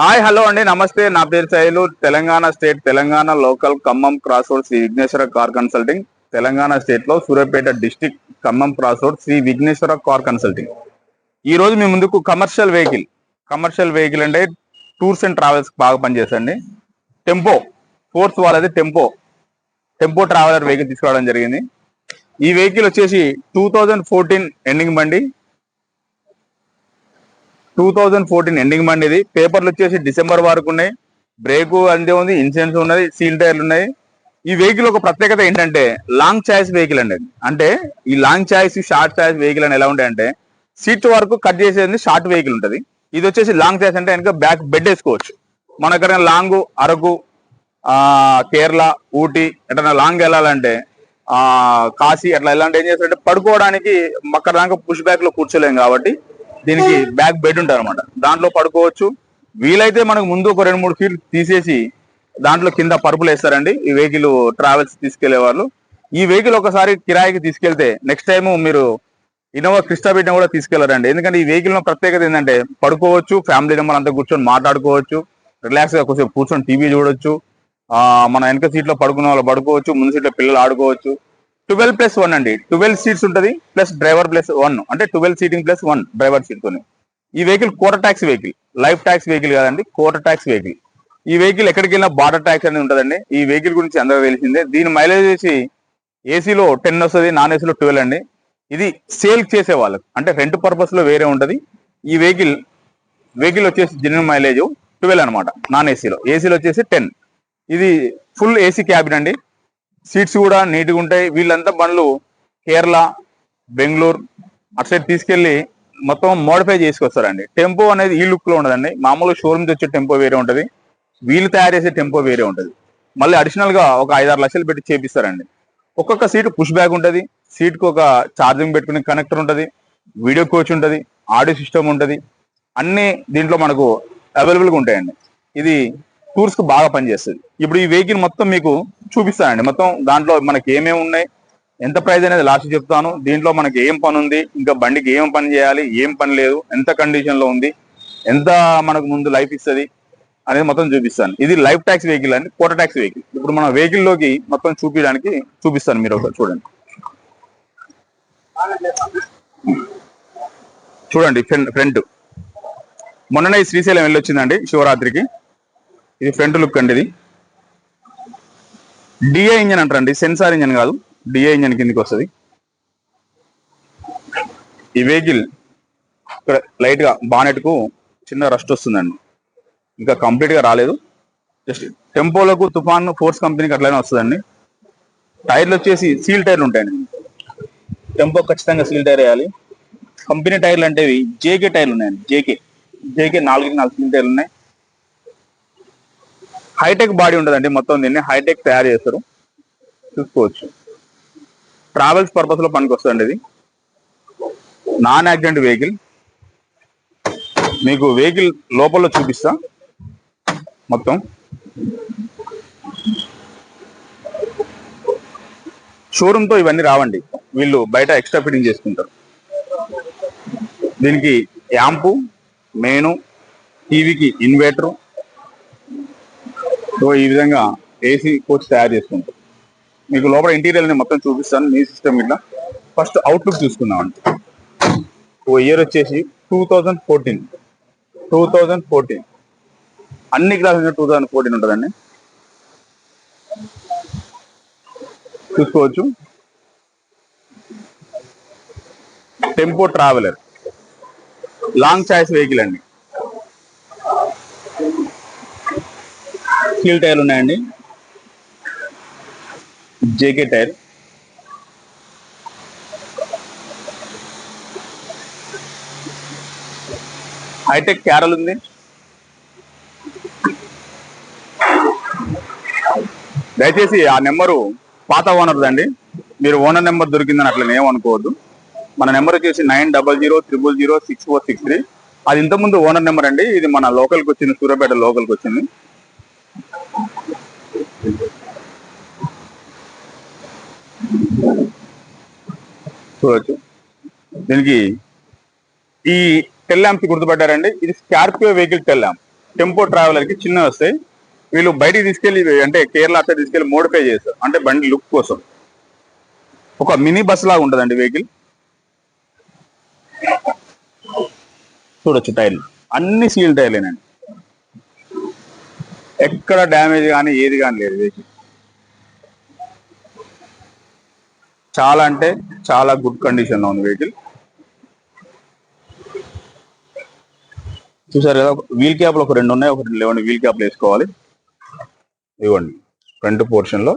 Hi hello అండి. నమస్తే. నా పేరు Shailu. Telangana state Telangana local Khammam cross road Shri Vighneshwara car consulting. Telangana స్టేట్లో Suryapet district Khammam cross road Shri Vighneshwara car consulting. ఈ రోజు మీ ముందుకు కమర్షియల్ వెహికల్ కమర్షియల్ వెహికల్ అంటే టూర్స్ అండ్ ట్రావెల్స్ బాగా పనిచేసండి టెంపో ఫోర్స్ వాళ్ళది tempo tempo traveller vehicle తీసుకురావడం జరిగింది. ఈ వెహికల్ వచ్చేసి టూ థౌజండ్ ఫోర్టీన్ ఎండింగ్ బండి. టూ థౌజండ్ ఫోర్టీన్ ఎండింగ్ బండి ఇది. పేపర్లు వచ్చేసి డిసెంబర్ వరకు ఉన్నాయి. బ్రేక్ అంతే ఉంది ఇన్సూరెన్స్ ఉన్నది సీల్ టైర్లు ఉన్నాయి. ఈ వెహికల్ ఒక ప్రత్యేకత ఏంటంటే లాంగ్ ఛాయిస్ వెహికల్ అండి. అంటే ఈ long choice short choice vehicle అని ఎలా ఉంటాయంటే సీట్ వరకు కట్ చేసేది షార్ట్ వెహికల్ ఉంటుంది. ఇది వచ్చేసి లాంగ్ ఛాయిస్ అంటే వెనక బ్యాక్ బెడ్ వేసుకోవచ్చు. మన దగ్గర లాంగ్ అరకు ఆ కేరళ ఊటీ ఎట్లా లాంగ్ వెళ్ళాలంటే కాశీ అట్లా ఎలాంటి ఏం చేస్తారంటే పడుకోవడానికి అక్కడ దాకా పుష్ బ్యాక్లో కూర్చోలేం కాబట్టి దీనికి బ్యాక్ బెడ్ ఉంటుంది అనమాట దాంట్లో పడుకోవచ్చు. వీలైతే మనకు ముందు ఒక రెండు మూడు ఫీట్ తీసేసి దాంట్లో కింద పరుపులు వేస్తారండి. ఈ వెహికల్ ట్రావెల్స్ తీసుకెళ్ళే వాళ్ళు. ఈ వెహికల్ ఒకసారి కిరాయికి తీసుకెళ్తే నెక్స్ట్ టైం మీరు ఇన్నోవా క్రిస్టా పెట్టిన కూడా తీసుకెళ్ళారండి. ఎందుకంటే ఈ వెహికల్ ప్రత్యేకత ఏంటంటే పడుకోవచ్చు ఫ్యామిలీ మెంబర్ అంతా కూర్చొని మాట్లాడుకోవచ్చు రిలాక్స్గా కొంచెం కూర్చొని టీవీ చూడొచ్చు ఆ మన వెనక సీట్లో పడుకున్న వాళ్ళు పడుకోవచ్చు ముందు సీట్లో పిల్లలు ఆడుకోవచ్చు. ట్వెల్వ్ ప్లస్ వన్ అండి. ట్వెల్వ్ సీట్స్ ఉంటుంది ప్లస్ డ్రైవర్ ప్లస్ వన్. అంటే twelve seating plus one driver seat తోని ఈ vehicle quarter tax vehicle life tax vehicle కాదండి కోటర్ ట్యాక్స్ వెహికల్. ఈ వెహికల్ ఎక్కడికి వెళ్ళినా బార్డర్ ట్యాక్స్ అనేది ఉంటదండి. ఈ వెహికల్ గురించి అందరూ తెలిసిందే. దీని మైలేజ్ వచ్చి ఏసీలో టెన్ వస్తుంది నాన్ ఏసీలో ట్వెల్వ్ అండి. ఇది సేల్ చేసే వాళ్ళకు అంటే రెంట్ పర్పస్లో వేరే ఉంటుంది. ఈ వెహికల్ వెహికల్ వచ్చేసి జెన్యున్ మైలేజ్ ట్వెల్వ్ అనమాట నాన్ ఏసీలో. ఏసీలో వచ్చేసి టెన్. ఇది ఫుల్ ఏసీ క్యాబిన్ అండి. సీట్స్ కూడా నీట్గా ఉంటాయి. వీళ్ళంతా బండ్లు కేరళ బెంగళూరు అటు సైడ్ తీసుకెళ్ళి మొత్తం మోడిఫై చేసుకొస్తారండి. టెంపో అనేది ఈ లుక్లో ఉండదండి. మామూలు షోరూమ్ వచ్చే టెంపో వేరే ఉంటది. వీళ్ళు తయారు చేసే టెంపో వేరే ఉంటది. మళ్ళీ అడిషనల్గా ఒక ఐదారు లక్షలు పెట్టి చేపిస్తారండి. ఒక్కొక్క సీట్ పుష్ బ్యాగ్ ఉంటుంది. సీట్కు ఒక ఛార్జింగ్ పెట్టుకునే కనెక్టర్ ఉంటుంది. వీడియో కోచ్ ఉంటుంది. ఆడియో సిస్టమ్ ఉంటుంది. అన్ని దీంట్లో మనకు అవైలబుల్గా ఉంటాయండి. ఇది టూర్స్కు బాగా పనిచేస్తుంది. ఇప్పుడు ఈ వెహికల్ మొత్తం మీకు చూపిస్తానండి. మొత్తం దాంట్లో మనకి ఏమేమి ఉన్నాయి ఎంత ప్రైస్ అనేది లాస్ట్ చెప్తాను. దీంట్లో మనకి ఏం పని ఉంది ఇంకా బండికి ఏం పని చేయాలి ఏం పని లేదు ఎంత కండిషన్లో ఉంది ఎంత మనకు ముందు లైఫ్ ఇస్తుంది అనేది మొత్తం చూపిస్తాను. ఇది లైఫ్ ట్యాక్స్ వెహికల్ అండి కోట ట్యాక్స్ వెహికల్ ఇప్పుడు మన వెహికల్లోకి మొత్తం చూపించడానికి చూపిస్తాను మీరు ఒకసారి చూడండి. చూడండి ఫ్రంట్. మొన్ననే ఈ శ్రీశైలం వెళ్ళొచ్చిందండి శివరాత్రికి. ఇది ఫ్రంట్ లుక్ అండి ఇది. డిఏ ఇంజన్ అంటారండి. సెన్సార్ ఇంజన్ కాదు. డిఏ ఇంజన్ కిందకి వస్తుంది. ఈ వెహికల్ ఇక్కడ లైట్గా చిన్న రస్ట్ వస్తుందండి. ఇంకా కంప్లీట్గా రాలేదు. జస్ట్ టెంపోలకు తుఫాన్ ఫోర్స్ కంపెనీకి అట్లనే వస్తుందండి. టైర్లు వచ్చేసి సీల్ టైర్లు ఉంటాయండి. టెంపో ఖచ్చితంగా సీల్ టైర్ వేయాలి. కంపెనీ టైర్లు అంటే జేకే టైర్లు ఉన్నాయండి. జేకే జేకే నాలుగు నాలుగు సీల్ టైర్లు ఉన్నాయి. హైటెక్ బాడీ ఉండదండి మొత్తం దీన్ని హైటెక్ తయారు చేస్తారు. చూసుకోవచ్చు. ట్రావెల్స్ పర్పస్లో పనికి వస్తుంది ఇది. Non accident vehicle. మీకు వెహికల్ లోపల చూపిస్తా. మొత్తం. షోరూమ్తో ఇవన్నీ రావండి. వీళ్ళు బయట ఎక్స్ట్రా ఫిట్టింగ్ చేసుకుంటారు. దీనికి యాంపు మెయిన్ టీవీకి ఇన్వర్టర్ ఈ విధంగా ఏసీ కోచ్ తయారు చేసుకుంటాం మీకు లోపల ఇంటీరియర్ నేను మొత్తం చూపిస్తాను మీ సిస్టమ్ ఇట్లా. ఫస్ట్ అవుట్లుక్ చూసుకుందామండి ఓ ఇయర్ వచ్చేసి two thousand fourteen two thousand fourteen అన్ని క్లాసెస్ టూ థౌజండ్ ఫోర్టీన్ ఉంటుందండి. చూసుకోవచ్చు. Tempo traveller long choice vehicle అండి. స్టీల్ టైర్లు ఉన్నాయండి. JK tyre. హైటెక్ క్యారల్ ఉంది. దయచేసి ఆ నెంబరు పాత ఓనర్దండి మీరు ఓనర్ నెంబర్ దొరికిందని అట్లా ఏమనుకోవద్దు మన నెంబర్ వచ్చేసి nine double zero triple zero six four six three. అది ఇంతకుముందు ఓనర్ నెంబర్ అండి. ఇది మన లోకల్కి వచ్చింది. సూర్యాపేట లోకల్కి వచ్చింది. చూడొచ్చు. దీనికి ఈ టెల్ ల్యాంప్స్ గుర్తుపడ్డారండి. ఇది Scorpio vehicle tail lamp. Tempo ట్రావెలర్కి చిన్నవి వస్తాయి. వీళ్ళు బయటికి తీసుకెళ్ళి అంటే కేరళ అట్లా తీసుకెళ్ళి మోడిఫై చేస్తారు. అంటే బండి లుక్ కోసం. ఒక మినీ బస్ లాగా ఉంటుందండి వెహికల్. చూడొచ్చు టైర్లు. అన్ని సీల్ టైర్లేనండి. ఎక్కడ డ్యామేజ్ కానీ ఏది కానీ లేదు వెహికల్ చాలా అంటే చాలా గుడ్ కండిషన్లో ఉంది వెహికల్. చూసారు కదా వీల్ క్యాప్లు ఒక రెండు ఉన్నాయి ఒక రెండు లేవండి వీల్ క్యాప్లు వేసుకోవాలి. ఇవ్వండి front పోర్షన్లో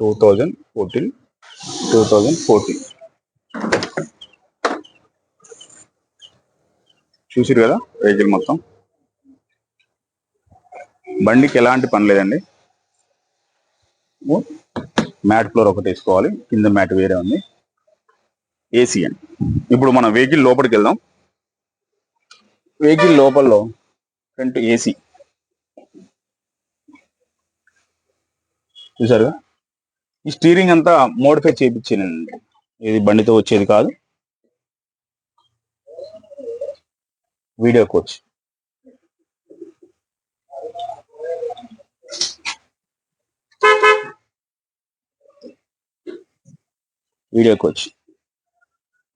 two thousand fourteen two thousand fourteen. చూసారు కదా వెహికల్ మొత్తం? బండికి ఎలాంటి పని లేదండి. మ్యాట్ ఫ్లోర్ ఒకటి వేసుకోవాలి. కింద మ్యాట్ వేరే ఉంది. ఏసీ అండి. ఇప్పుడు మనం వెహికల్ లోపలికి వెళ్దాం. వెహికల్ లోపల ఫ్రంట్ ఏసీ. చూసారుగా? ఈ స్టీరింగ్ అంతా మోడిఫై చేయించానండి. ఇది బండితో వచ్చేది కాదు. Video coach. Video coach.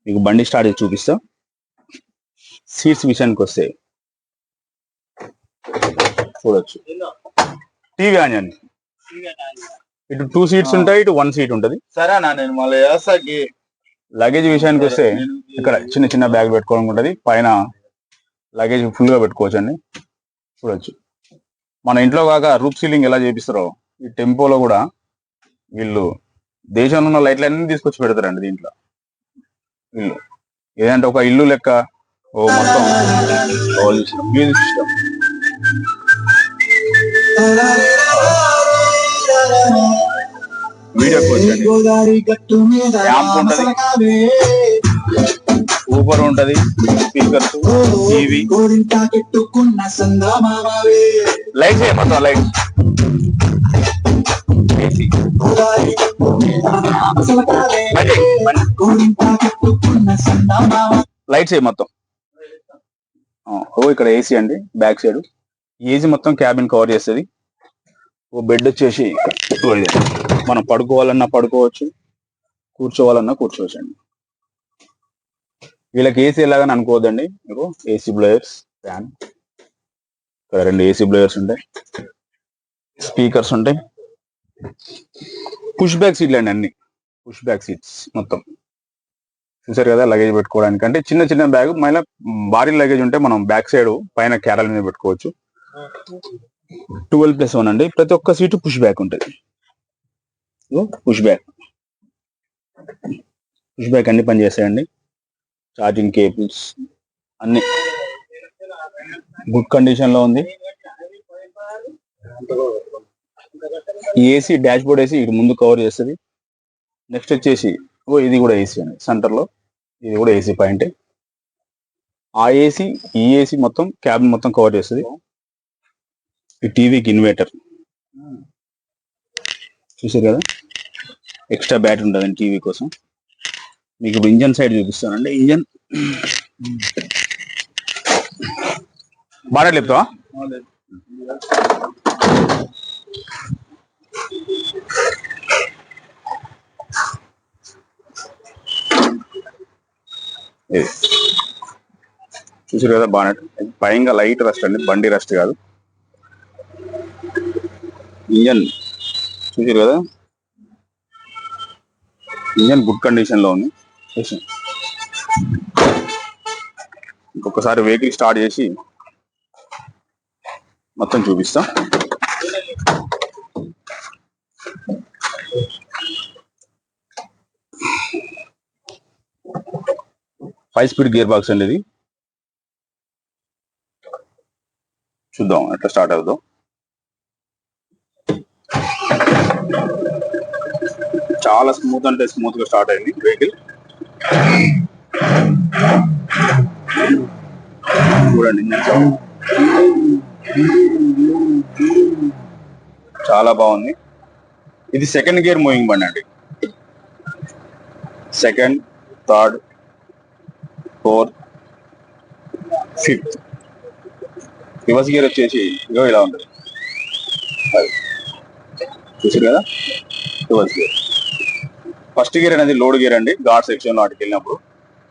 మీకు బండి స్టార్ట్ చేసి చూపిస్తా. సీట్స్ విషయానికి వస్తే చూడొచ్చు. టీవీ ఆన్ చేయండి ఇటు టూ సీట్స్ ఉంటాయి ఇటు వన్ సీట్ ఉంటది. సరేనా నేను మళ్ళీ లగేజ్ విషయానికి వస్తే ఇక్కడ చిన్న చిన్న బ్యాగ్ పెట్టుకోవడం ఉంటది. పైన లగేజ్ ఫుల్గా పెట్టుకోవచ్చు అండి చూడొచ్చు. మన ఇంట్లో కాక రూప్ సీలింగ్ ఎలా చేపిస్తారో ఈ టెంపోలో కూడా వీళ్ళు దేశంలో ఉన్న లైట్లన్నీ తీసుకొచ్చి పెడతారండి దీంట్లో. ఇల్లు. ఏదంటే ఒక ఇల్లు లెక్క ఓ మొత్తం మ్యూజిక్ సిస్టమ్. వీడియో యాంప్ ఉంటది. ఊపర్ ఉంటది. స్పీకర్స్ టీవీ లైట్స్ మొత్తం లైట్స్ లైట్స్ ఏ మొత్తం. ఓ ఇక్కడ ఏసీ అండి బ్యాక్ సైడ్. ఏసీ మొత్తం క్యాబిన్ కవర్ చేస్తుంది. ఓ బెడ్ వచ్చేసి మనం పడుకోవాలన్నా పడుకోవచ్చు కూర్చోవాలన్నా కూర్చోవచ్చు అండి. వీళ్ళకి ఏసీ ఎలాగని అనుకోవద్దండి. మీకు ఏసీ బ్లోయర్స్ ఫ్యాన్ ఇక్కడ రెండు ఏసీ బ్లోయర్స్ ఉంటాయి. స్పీకర్స్ ఉంటాయి. పుష్ బ్యాక్ సీట్లు అండి అన్ని. పుష్ బ్యాక్ సీట్స్ మొత్తం. చూసారు కదా లగేజ్ పెట్టుకోవడానికి. అంటే చిన్న చిన్న బ్యాగ్ మళ్ళీ భారీ లగేజ్ ఉంటే మనం బ్యాక్ సైడ్ పైన క్యారల్ మీద పెట్టుకోవచ్చు. ట్వెల్వ్ ప్లస్ వన్ అండి. ప్రతి ఒక్క సీటు పుష్ బ్యాక్ ఉంటుంది. పుష్ బ్యాక్ పుష్ బ్యాక్ అన్ని పనిచేస్తాయండి ఛార్జింగ్ కేబుల్స్ అన్ని. గుడ్ కండిషన్లో ఉంది. ఏసీ డాష్ బోర్డ్ వేసి ఇటు ముందు కవర్ చేస్తుంది. నెక్స్ట్ వచ్చేసి ఓ ఇది కూడా ఏసీ అండి సెంటర్లో. ఇది కూడా ఏసీ పాయింట్. ఆ ఏసీ ఈ ఏసీ మొత్తం క్యాబిన్ మొత్తం కవర్ చేస్తుంది. ఈ టీవీకి ఇన్వర్టర్. చూసారు కదా? ఎక్స్ట్రా బ్యాటరీ ఉంటుంది టీవీ కోసం. మీకు ఇప్పుడు ఇంజన్ సైడ్ చూపిస్తానండి. ఇంజన్ బాగా లేపుతావా? ఇది. చూసారు కదా బాగా భయంగా లైట్ రస్ట్ అండి బండి రస్ట్ కాదు. ఇంజన్ చూసారు కదా? ఇంజన్ గుడ్ కండిషన్లో ఉంది ఇంకొకసారి వెహికల్ స్టార్ట్ చేసి మొత్తం చూపిస్తాం. ఫైవ్ స్పీడ్ గేర్ బాక్స్ అండి ఇది. చూద్దాం ఎట్లా స్టార్ట్ అవుతుందో చాలా స్మూత్ అంటే స్మూత్గా స్టార్ట్ అయింది వెహికల్. చూడండి చాలా బాగుంది. ఇది సెకండ్ గేర్ మూవింగ్ బండి అండి. Second third fourth fifth. Reverse gear వచ్చేసి ఇగో ఇలా ఉంటుంది. అది. చూసారు కదా? Reverse gear. ఫస్ట్ గేర్ అనేది లోడ్ గేర్ అండి. ఘాట్ సెక్షన్ వాటికి వెళ్ళినప్పుడు.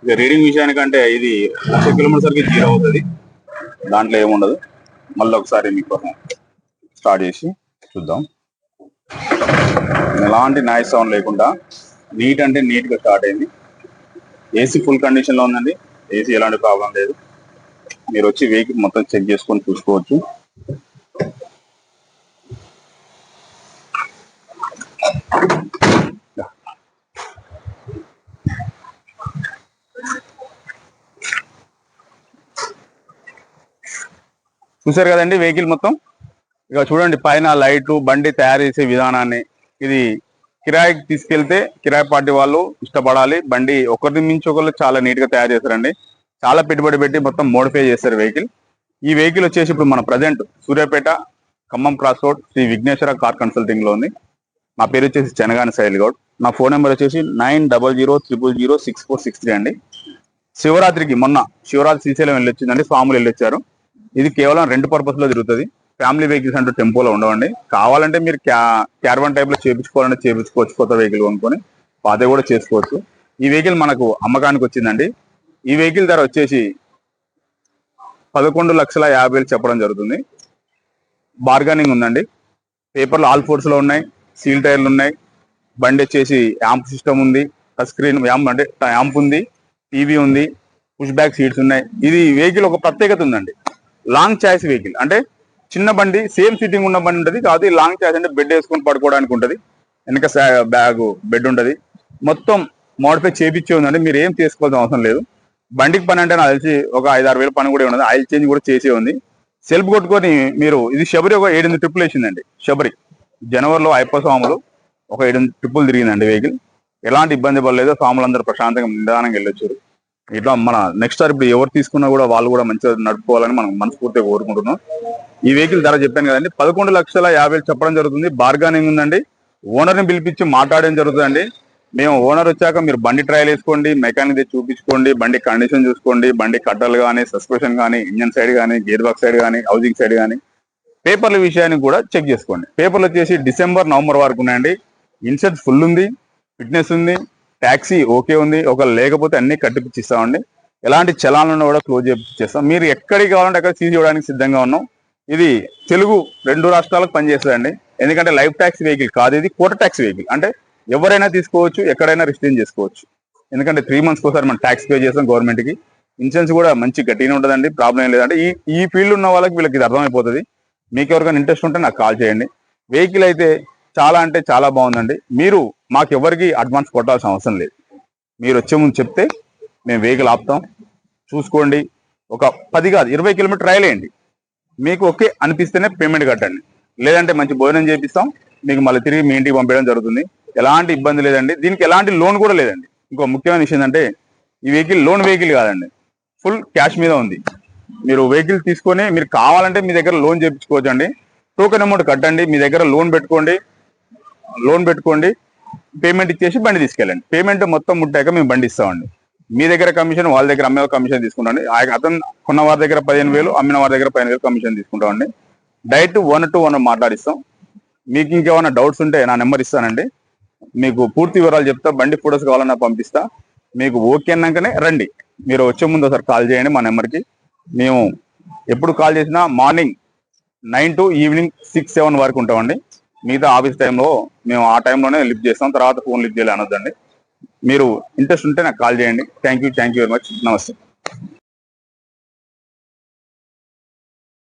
ఇక రీడింగ్ విషయానికంటే ఇది లక్ష కిలోమీటర్ వరకు జీరో అవుతుంది. దాంట్లో ఏముండదు మళ్ళీ ఒకసారి మీకోసం స్టార్ట్ చేసి చూద్దాం. ఎలాంటి నాయిస్ సౌండ్ లేకుండా నీట్ అంటే నీట్గా స్టార్ట్ అయింది. ఏసీ ఫుల్ కండిషన్లో ఉందండి. ఏసీ ఎలాంటి ప్రాబ్లం లేదు. మీరు వచ్చి వెహికల్ మొత్తం చెక్ చేసుకొని చూసుకోవచ్చు. చూసారు కదండి వెహికల్ మొత్తం? ఇక చూడండి పైన లైట్లు బండి తయారు చేసే విధానాన్ని. ఇది కిరాయికి తీసుకెళ్తే కిరాయి పార్టీ వాళ్ళు ఇష్టపడాలి. బండి ఒకరి మించి ఒకరు చాలా నీట్గా తయారు చేస్తారండి. చాలా పెట్టుబడి పెట్టి మొత్తం మోడిఫై చేస్తారు వెహికల్. ఈ వెహికల్ వచ్చేసి ఇప్పుడు మన present Suryapet Khammam cross road Shri Vighneshwara car కన్సల్టింగ్లో ఉంది. నా పేరు వచ్చేసి చెనగాని శైలి గౌడ్. నా ఫోన్ నెంబర్ వచ్చేసి nine double zero triple zero six four six three అండి. శివరాత్రికి మొన్న శివరాత్రి శ్రీశైలం వెళ్ళొచ్చిందండి. స్వాములు వెళ్ళొచ్చారు. ఇది కేవలం రెండు పర్పస్లో తిరుగుతుంది. ఫ్యామిలీ వెహికల్స్ అంటూ టెంపోలో ఉండవండి. కావాలంటే మీరు క్యా క్యార్వన్ టైప్లో చేయించుకోవాలంటే చేపించుకోవాలంటే చేపించుకోవచ్చు కొత్త వెహికల్ కొనుక్కొని పాత కూడా చేసుకోవచ్చు. ఈ వెహికల్ మనకు అమ్మకానికి వచ్చిందండి. ఈ వెహికల్ ధర వచ్చేసి పదకొండు లక్షల యాభై వేలు చెప్పడం జరుగుతుంది. బార్గనింగ్ ఉందండి. పేపర్లు ఆల్ ఫోర్స్లో ఉన్నాయి. సీల్ టైర్లు ఉన్నాయి. బండి వచ్చేసి యాంప్ సిస్టమ్ ఉంది. టచ్ స్క్రీన్ యాంప్ అంటే యాంప్ ఉంది. టీవీ ఉంది. పుష్ బ్యాక్ సీట్స్ ఉన్నాయి. ఇది వెహికల్ ఒక ప్రత్యేకత ఉందండి. లాంగ్ చాయిస్ వెహికల్ అంటే చిన్న బండి సేమ్ సిట్టింగ్ ఉన్న బండి ఉంటుంది. కాదు లాంగ్ చాయిస్ అంటే బెడ్ వేసుకొని పడుకోవడానికి ఉంటుంది. వెనక బ్యాగ్ బెడ్ ఉంటుంది. మొత్తం మోడిఫై చేపించి ఉందండి మీరు ఏం చేసుకోవాల్సిన అవసరం లేదు. బండికి పని అంటే నాకు తెలిసి ఒక ఐదు ఆరు వేల పని కూడా ఉన్నది. ఆయిల్ చేంజ్ కూడా చేసే ఉంది. సెల్ఫ్ కొట్టుకొని మీరు ఇది శబరి ఒక ఏడెనిమిది ట్రిప్పులు వేసిందండి. శబరి జనవరిలో అయ్యప్ప స్వాములు ఒక ఏడెనిమిది ట్రిప్పులు తిరిగిందండి వెహికల్ ఎలాంటి ఇబ్బంది పడలేదు స్వాములందరూ ప్రశాంతంగా నిదానంగా వెళ్ళొచ్చారు. ఇట్లా మన నెక్స్ట్ సార్ ఇప్పుడు ఎవరు తీసుకున్నా కూడా వాళ్ళు కూడా మంచిగా నడుపుకోవాలని మనం మనస్ఫూర్తిగా కోరుకుంటున్నాం. ఈ వెహికల్ ధర చెప్పాను కదండి పదకొండు లక్షల యాభై చెప్పడం జరుగుతుంది. బార్గానింగ్ ఉందండి. ఓనర్ని పిలిపించి మాట్లాడడం జరుగుతుందండి. మేము ఓనర్ వచ్చాక మీరు బండి ట్రయల్ వేసుకోండి మెకానిక్ చూపించుకోండి బండి కండిషన్ చూసుకోండి బండి కట్టలు కానీ సస్పెషన్ కానీ ఇంజన్ సైడ్ కానీ గేర్ బాక్స్ సైడ్ కానీ హౌసింగ్ సైడ్ కానీ పేపర్ల విషయాన్ని కూడా చెక్ చేసుకోండి. పేపర్లు వచ్చేసి డిసెంబర్ నవంబర్ వరకు ఉన్నాయండి. ఇన్సెట్ ఫుల్ ఉంది ఫిట్నెస్ ఉంది. ట్యాక్సీ ఓకే ఉంది ఒక లేకపోతే అన్ని కట్టిపిచ్చిస్తామండి. ఎలాంటి చలాలను కూడా క్లోజ్ చేపిచ్చేస్తాం. మీరు ఎక్కడికి కావాలంటే అక్కడ సీజ్ చేయడానికి సిద్ధంగా ఉన్నాం. ఇది తెలుగు రెండు రాష్ట్రాలకు పనిచేస్తుందండి. ఎందుకంటే లైఫ్ ట్యాక్స్ వెహికల్ కాదు ఇది కోట ట్యాక్స్ వెహికల్. అంటే ఎవరైనా తీసుకోవచ్చు ఎక్కడైనా రిస్టైన్ చేసుకోవచ్చు. ఎందుకంటే త్రీ మంత్స్కి ఒకసారి మనం ట్యాక్స్ పే చేస్తాం గవర్నమెంట్కి. ఇన్సూరెన్స్ కూడా మంచి గట్టిగా ఉంటుందండి ప్రాబ్లం ఏం లేదంటే ఈ ఈ ఫీల్డ్ ఉన్న వాళ్ళకి వీళ్ళకి ఇది అర్థమైపోతుంది. మీకు ఎవరికైనా ఇంట్రెస్ట్ ఉంటే నాకు కాల్ చేయండి. వెహికల్ అయితే చాలా అంటే చాలా బాగుందండి. మీరు మాకు ఎవరికి అడ్వాన్స్ కొట్టాల్సిన అవసరం లేదు. మీరు వచ్చే ముందు చెప్తే మేము వెహికల్ ఆపుతాం. చూసుకోండి. ఒక పది కాదు ఇరవై కిలోమీటర్ రాయలేయండి వేయండి. మీకు ఓకే అనిపిస్తేనే పేమెంట్ కట్టండి. లేదంటే మంచి భోజనం చేపిస్తాం. మీకు మళ్ళీ తిరిగి మీ ఇంటికి పంపించడం జరుగుతుంది. ఎలాంటి ఇబ్బంది లేదండి. దీనికి ఎలాంటి లోన్ కూడా లేదండి. ఇంకో ముఖ్యమైన విషయం ఏంటంటే ఈ వెహికల్ లోన్ వెహికల్ కాదండి. ఫుల్ క్యాష్ మీద ఉంది. మీరు వెహికల్ తీసుకొని మీరు కావాలంటే మీ దగ్గర లోన్ చేయించుకోవచ్చు అండి టోకెన్ అమౌంట్ కట్టండి. మీ దగ్గర లోన్ పెట్టుకోండి. లోన్ పెట్టుకోండి. పేమెంట్ ఇచ్చేసి బండి తీసుకెళ్ళండి. పేమెంట్ మొత్తం ముట్టాక మేము బండి ఇస్తామండి. మీ దగ్గర కమిషన్ వాళ్ళ దగ్గర అమ్మే కమిషన్ తీసుకుంటామండి. ఆ- అతను కొన్న వారి దగ్గర పదిహేను వేలు అమ్మిన వారి దగ్గర పదిహేను వేలు కమిషన్ తీసుకుంటామండి. డైరెక్ట్ వన్ టు వన్ మాట్లాడిస్తాం. మీకు ఇంకేమైనా డౌట్స్ ఉంటే నా నెంబర్ ఇస్తానండి. మీకు పూర్తి వివరాలు చెప్తా బండి ఫోటోస్ కావాలన్నా పంపిస్తా. మీకు ఓకే అన్నాకనే రండి. మీరు వచ్చే ముందు ఒకసారి కాల్ చేయండి మా నెంబర్కి మేము ఎప్పుడు కాల్ చేసినా morning nine to evening six seven వరకు ఉంటామండి. మిగతా ఆఫీస్ టైంలో మేము ఆ టైంలోనే లిఫ్ట్ చేస్తాం తర్వాత ఫోన్ లిఫ్ట్ చేయాలి అనొద్దండి. మీరు ఇంట్రెస్ట్ ఉంటే నాకు కాల్ చేయండి. Thank you thank you very much. నమస్తే.